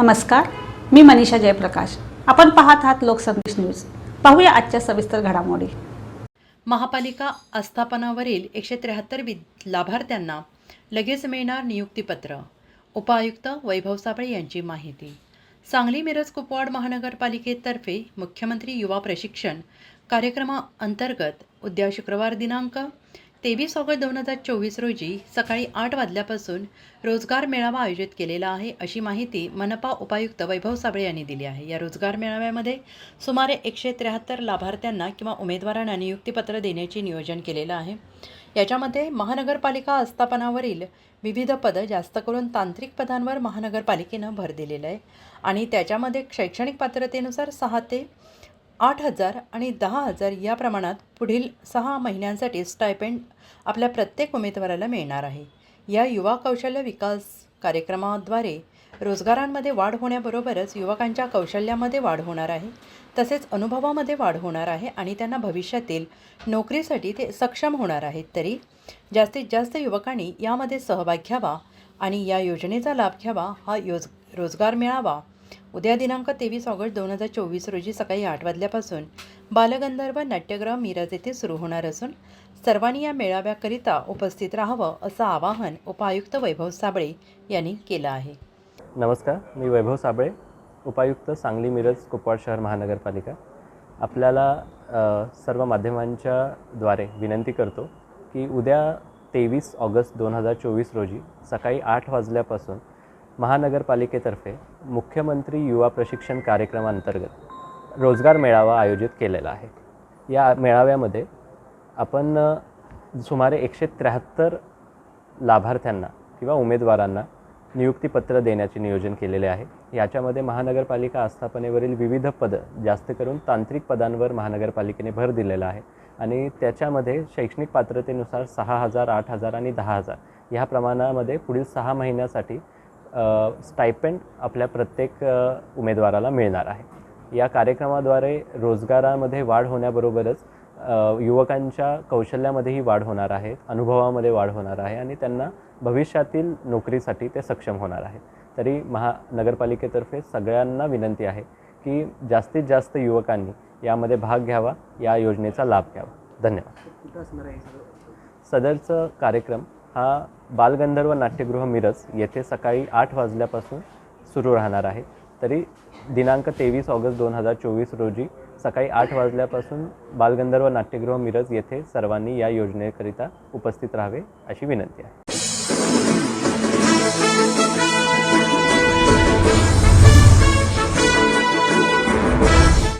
नमस्कार मी मनीषा जयप्रकाश. आपण पाहत आहात लोकसंदेश न्यूज. पाहूया आजच्या सविस्तर घडामोडी. महापालिका आस्थापनावरील एकशे त्र्याहत्तर वि लाभार्थ्यांना लगेच मिळणार नियुक्तीपत्र. उपायुक्त वैभव साबळे यांची माहिती. सांगली मिरज कुपवाड महानगरपालिकेतर्फे मुख्यमंत्री युवा प्रशिक्षण कार्यक्रमाअंतर्गत उद्या शुक्रवार दिनांक तेवीस ऑगस्ट दोन हजार चोवीस रोजी सकाळी आठ वाजल्यापासून रोजगार मेळावा आयोजित केलेला आहे अशी माहिती मनपा उपायुक्त वैभव साबळे यांनी दिली आहे. या रोजगार मेळाव्यामध्ये सुमारे एकशे त्र्याहत्तर लाभार्थ्यांना किंवा उमेदवारांना नियुक्तीपत्र देण्याचे नियोजन केलेलं आहे. याच्यामध्ये महानगरपालिका आस्थापनावरील विविध पदं जास्त करून तांत्रिक पदांवर महानगरपालिकेनं भर दिलेलं आहे आणि त्याच्यामध्ये शैक्षणिक पात्रतेनुसार सहा ते आठ हजार आणि दहा हजार या प्रमाणात पुढील सहा महिन्यांसाठी स्टायपेंड आपल्या प्रत्येक उमेदवाराला मिळणार आहे. या युवा कौशल्य विकास कार्यक्रमाद्वारे रोजगारांमध्ये वाढ होण्याबरोबरच युवकांच्या कौशल्यामध्ये वाढ होणार आहे. तसेच अनुभवामध्ये वाढ होणार आहे आणि त्यांना भविष्यातील नोकरीसाठी ते सक्षम होणार आहेत. तरी जास्तीत जास्त युवकांनी यामध्ये सहभाग घ्यावा आणि या योजनेचा लाभ घ्यावा. हा योज रोजगार मिळावा. उद्या दिनांक तेवीस ऑगस्ट दोन हजार चोवीस रोजी सकाळी आठ वाजल्यापासून बालगंधर्व नाट्यगृह मिरज येथे सुरू होणार असून सर्वांनी या मेळाव्याकरिता उपस्थित राहावं असं आवाहन उपायुक्त वैभव साबळे यांनी केलं आहे. नमस्कार मी वैभव साबळे उपायुक्त सांगली मिरज कुपवाड शहर महानगरपालिका. आपल्याला सर्व माध्यमांच्या द्वारे विनंती करतो की उद्या तेवीस ऑगस्ट दोन हजार चोवीस रोजी सकाळी आठ वाजल्यापासून महानगरपालिकेतर्फे मुख्यमंत्री युवा प्रशिक्षण कार्यक्रमांतर्गत रोजगार मेळावा आयोजित केलेला आहे. या मेळाव्यामध्ये आपण सुमारे एकशे त्र्याहत्तर लाभार्थ्यांना किंवा उमेदवारांना नियुक्तीपत्र देण्याचे नियोजन केलेले आहे. याच्यामध्ये महानगरपालिका आस्थापनेवरील विविध पदं जास्त करून तांत्रिक पदांवर महानगरपालिकेने भर दिलेला आहे आणि त्याच्यामध्ये शैक्षणिक पात्रतेनुसार सहा हजार आठ हजार आणि दहा हजार ह्या प्रमाणामध्ये पुढील सहा महिन्यासाठी स्टायपेंड आपल्या प्रत्येक उमेदवाराला मिळणार आहे. या कार्यक्रमाद्वारे रोजगारामध्ये वाढ होण्याबरोबरच युवकांच्या कौशल्यामध्येही वाढ होणार आहे अनुभवामध्ये वाढ होणार आहे आणि त्यांना भविष्यातील नोकरीसाठी ते सक्षम होणार आहे. तरी महानगरपालिकेतर्फे सगळ्यांना विनंती आहे की जास्तीत जास्त युवकांनी यामध्ये भाग घ्यावा या योजनेचा लाभ घ्यावा. धन्यवाद. सदरचं कार्यक्रम हा बालगंधर्व नाट्यगृह मिरज येथे सकाळी आठ वाजल्यापासून सुरू राहणार आहे. तरी दिनांक तेवीस ऑगस्ट दोन हजार चोवीस रोजी सकाळी आठ वाजल्यापासून बालगंधर्व नाट्यगृह मिरज येथे सर्वांनी या योजनेकरिता उपस्थित राहावे अशी विनंती आहे.